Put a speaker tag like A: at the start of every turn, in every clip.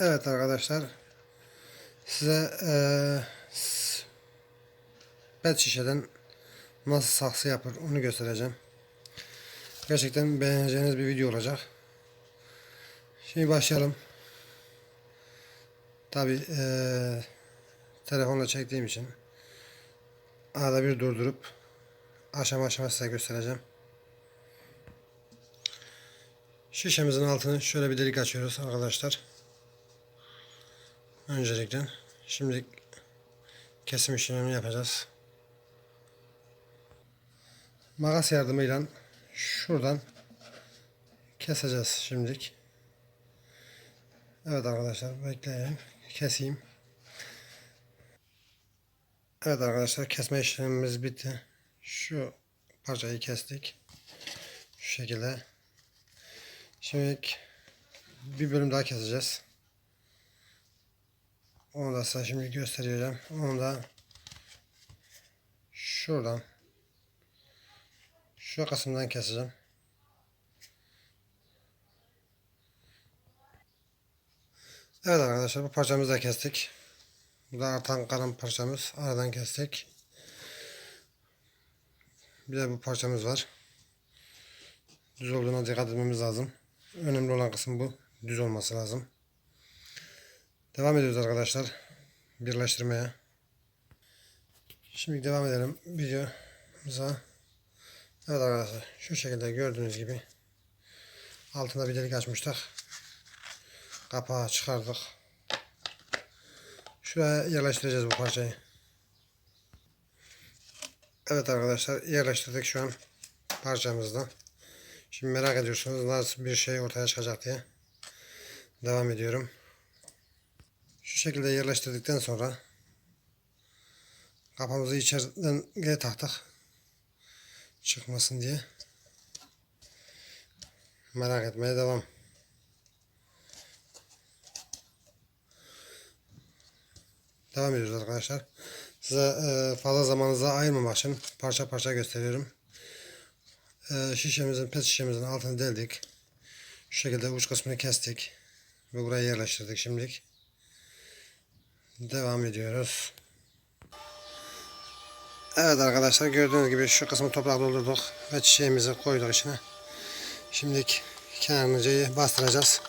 A: Evet arkadaşlar size s- pet şişeden nasıl saksı yapır onu göstereceğim. Gerçekten beğeneceğiniz bir video olacak. Şimdi başlayalım. Tabi eee telefonla çektiğim için arada bir durdurup aşama aşama size göstereceğim. Şişemizin altını şöyle bir delik açıyoruz arkadaşlar. Öncelikle şimdi kesim işlemini yapacağız. Makas yardımıyla şuradan keseceğiz şimdilik. Evet arkadaşlar bekleyin. Keseyim. Evet arkadaşlar kesme işlemimiz bitti. Şu parçayı kestik. Şu şekilde. Şimdi bir bölüm daha keseceğiz. Onu da size şimdi göstereceğim. Onu da şuradan şu kısımdan keseceğim. Evet arkadaşlar bu parçamızı da kestik. Bu da artan kalan parçamız. Aradan kestik. Bir de bu parçamız var. Düz olduğuna dikkat etmemiz lazım. Önemli olan kısım bu. Düz olması lazım. Devam ediyoruz arkadaşlar. Birleştirmeye. Şimdi devam edelim videomuza. Evet arkadaşlar şu şekilde gördüğünüz gibi altında bir delik açmıştık. Kapağı çıkardık. Şuraya yerleştireceğiz bu parçayı. Evet arkadaşlar yerleştirdik şu an parçamızda. Şimdi merak ediyorsunuz nasıl bir şey ortaya çıkacak diye. Devam ediyorum. Şu şekilde yerleştirdikten sonra kapağımızı içeriden geri taktık. Çıkmasın diye. Merak etmeye devam. Devam ediyoruz arkadaşlar. Size e, fazla zamanınızı ayırmamak için parça parça gösteriyorum. E, şişemizin, pet şişemizin altını deldik. Şu şekilde uç kısmını kestik. Ve buraya yerleştirdik şimdilik. Devam ediyoruz. Evet arkadaşlar gördüğünüz gibi şu kısmı toprak doldurduk ve çiçeğimizi koyduk içine. Şimdilik kenarıncayı bastıracağız.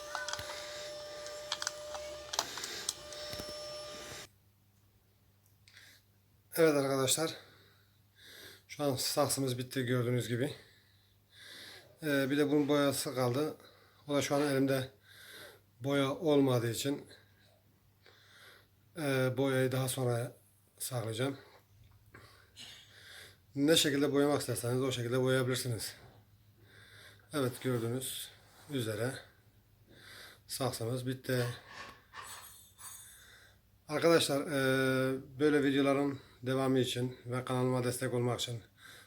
A: Evet arkadaşlar. Şu an saksımız bitti gördüğünüz gibi. Ee, bir de bunun boyası kaldı. O da şu an elimde boya olmadığı için e, boyayı daha sonra saklayacağım. Ne şekilde boyamak isterseniz o şekilde boyayabilirsiniz. Evet gördüğünüz üzere saksımız bitti. Arkadaşlar e, böyle videoların devamı için ve kanalıma destek olmak için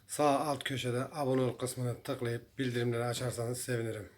A: sağ alt köşede abone ol kısmını tıklayıp bildirimleri açarsanız sevinirim.